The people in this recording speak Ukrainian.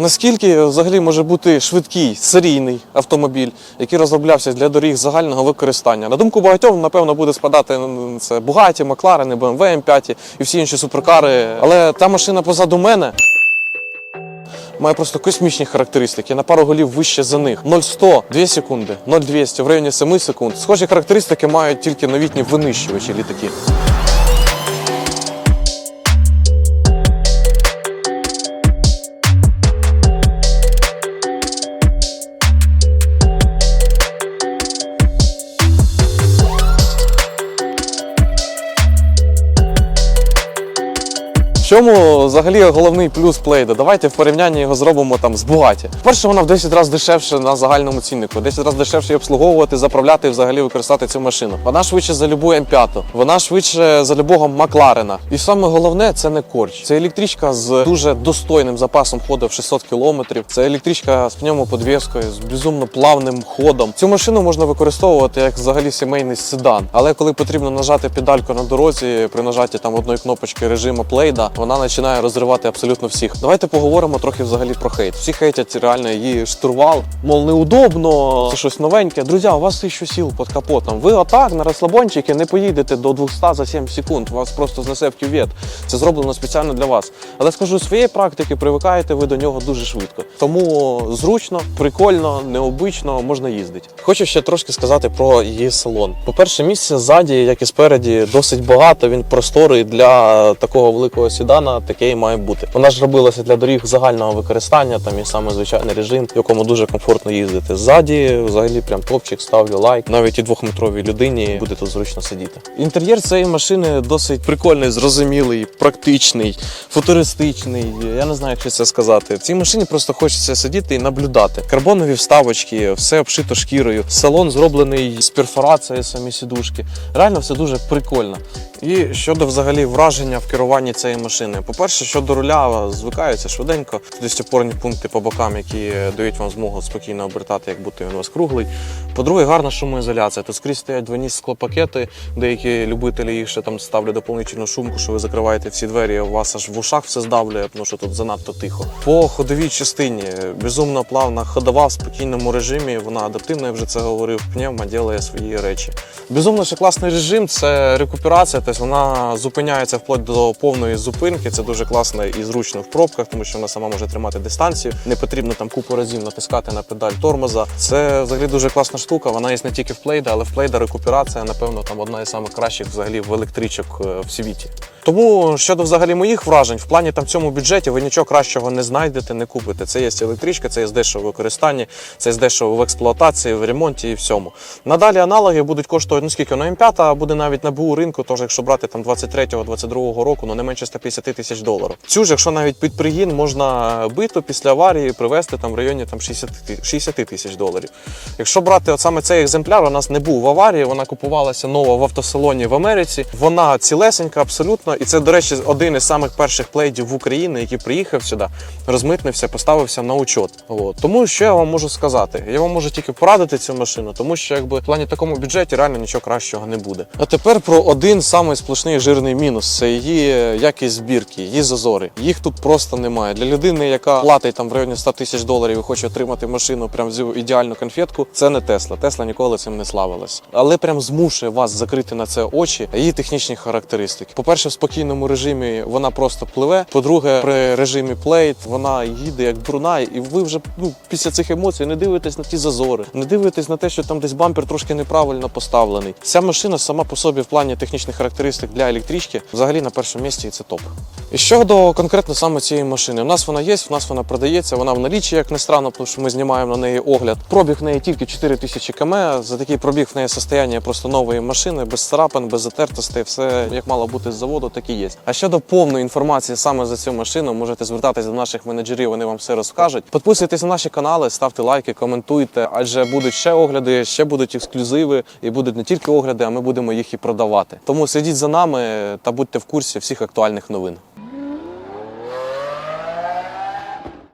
Наскільки взагалі може бути швидкий серійний автомобіль, який розроблявся для доріг загального використання? На думку багатьох, напевно, буде спадати це Bugatti, McLaren, BMW M5 і всі інші суперкари. Але та машина позаду мене. Має просто космічні характеристики, на пару голів вище за них. 0-100 2 секунди, 0-200 в районі 7 секунд. Схожі характеристики мають тільки новітні винищувачі літаки. Чому взагалі головний плюс плейда? Давайте в порівнянні його зробимо там з Bugatti. Перше, вона в 10 разів дешевше на загальному ціннику, в 10 разів дешевше обслуговувати, заправляти і взагалі використати цю машину. Вона швидше за любу М5, вона швидше за любого Макларена. І саме головне це не корч. Це електричка з дуже достойним запасом ходу в 600 км. Це електричка з пневмоподвіскою, з безумно плавним ходом. Цю машину можна використовувати як взагалі сімейний седан. Але коли потрібно нажати педальку на дорозі при нажатті там одної кнопочки режиму плейда, вона починає розривати абсолютно всіх. Давайте поговоримо трохи взагалі про хейт. Всі хейтять реально її штурвал. Мов неудобно, це щось новеньке. Друзі, у вас 1000 сіл під капотом. Ви отак на розслабончики не поїдете до 200 за 7 секунд. Вас просто знесе в кювет. Це зроблено спеціально для вас. Але скажу своєї практики, привикаєте ви до нього дуже швидко. Тому зручно, прикольно, необично можна їздити. Хочу ще трошки сказати про її салон. По-перше, місця ззаді, як і спереді, досить багато. Він просторий для такого великого сідана, таке і має бути. Вона ж робилася для доріг загального використання, там і саме звичайний режим, в якому дуже комфортно їздити. Ззаді, взагалі, прям топчик, ставлю лайк. Навіть і двохметровій людині буде тут зручно сидіти. Інтер'єр цієї машини досить прикольний, зрозумілий, практичний, футуристичний. Я не знаю, як це сказати. В цій машині просто хочеться сидіти і наблюдати. Карбонові вставочки, все обшито шкірою. Салон зроблений з перфорацією самі сідушки. Реально все дуже прикольно. І щодо взагалі враження в керуванні цієї машини. По-перше, щодо руля звикаються швиденько. Десь опорні пункти по бокам, які дають вам змогу спокійно обертати, як будто він у вас круглий. По-друге, гарна шумоізоляція. Тут скрізь стоять двойні склопакети. Деякі любителі їх ще там ставлять доповнительну шумку, що ви закриваєте всі двері, у вас аж в ушах все здавлює, тому що тут занадто тихо. По ходовій частині безумно плавна ходова в спокійному режимі. Вона адаптивна, я вже це говорив. Пневма ділає свої речі. Безумно ще класний режим це рекуперація, тобто вона зупиняється вплоть до повної зупинки. Це дуже класно і зручно в пробках, тому що вона сама може тримати дистанцію. Не потрібно там купу разів натискати на педаль тормоза. Це взагалі дуже класна штука. Вона є не тільки в плейда, але в плейда рекуперація, напевно, там одна із найкращих взагалі в електричок е, в світі. Тому щодо взагалі моїх вражень, в плані там в цьому бюджеті ви нічого кращого не знайдете, не купите. Це є електричка, це є дешево в використанні, це є дешево в експлуатації, в ремонті і всьому. Надалі аналоги будуть коштувати, ну скільки на М5 буде навіть на БУ ринку, тож якщо брати там 23-22 року, ну не менше 150 тисяч доларів. Цю ж, якщо навіть під пригін можна биту після аварії привезти там в районі там 60 60 тисяч доларів. Якщо брати от саме цей екземпляр, у нас не був в аварії, вона купувалася нова в автосалоні в Америці. Вона цілесенька абсолютно. І це, до речі, один із самих перших плейдів в Україні, який приїхав сюди, розмитнився, поставився на учет. От. Тому що я вам можу сказати? Я вам можу тільки порадити цю машину, тому що якби в плані такому бюджеті реально нічого кращого не буде. А тепер про один самий сплошний жирний мінус це її якість збірки, її зазори. Їх тут просто немає. Для людини, яка платить там в районі 100 тисяч доларів і хоче отримати машину прям з ідеальну конфетку, це не Тесла. Тесла ніколи цим не славилась. Але прям змушує вас закрити на це очі її технічні характеристики. По-перше, в спокійному режимі вона просто пливе. По-друге, при режимі плейт вона їде як бруна, і ви вже ну після цих емоцій не дивитесь на ті зазори, не дивитесь на те, що там десь бампер трошки неправильно поставлений. Ця машина сама по собі в плані технічних характеристик для електрички взагалі на першому місці і це топ. І щодо конкретно саме цієї машини, у нас вона є, в нас вона продається, вона в налічі, як не странно, тому що ми знімаємо на неї огляд. Пробіг в неї тільки 4000 км. За такий пробіг в неї состояння просто нової машини, без царапин, без затертостей, все як мало бути з заводу, так і є. А щодо повної інформації саме за цю машину, можете звертатися до наших менеджерів, вони вам все розкажуть. Підписуйтесь на наші канали, ставте лайки, коментуйте, адже будуть ще огляди, ще будуть ексклюзиви, і будуть не тільки огляди, а ми будемо їх і продавати. Тому слідіть за нами та будьте в курсі всіх актуальних новин.